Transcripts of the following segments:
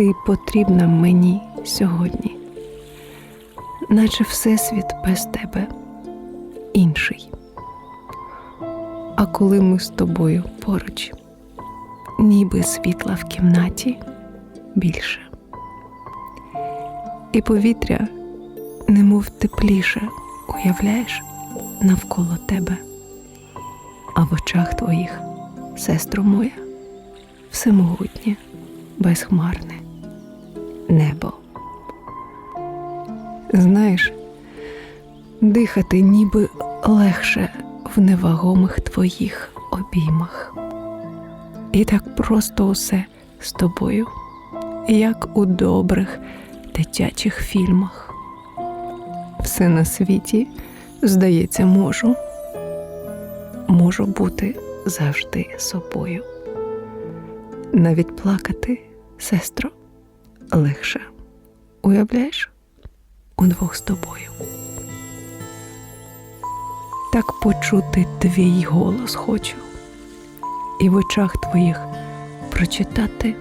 Ти потрібна мені сьогодні, наче Всесвіт без тебе інший. А коли ми з тобою поруч, ніби світла в кімнаті більше, і повітря, немов тепліше, уявляєш навколо тебе, а в очах твоїх, сестро моя, всемогутнє, безхмарне небо. Знаєш, дихати ніби легше в невагомих твоїх обіймах. І так просто усе з тобою, як у добрих дитячих фільмах. Все на світі, здається, можу. Можу бути завжди собою. Навіть плакати, сестро, легше. Уявляєш? Удвох з тобою. Так почути твій голос хочу, і в очах твоїх прочитати,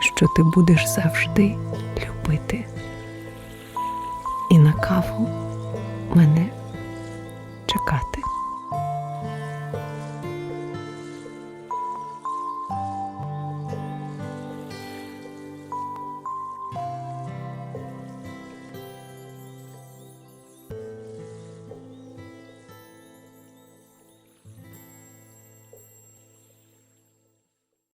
що ти будеш завжди любити. І на каву.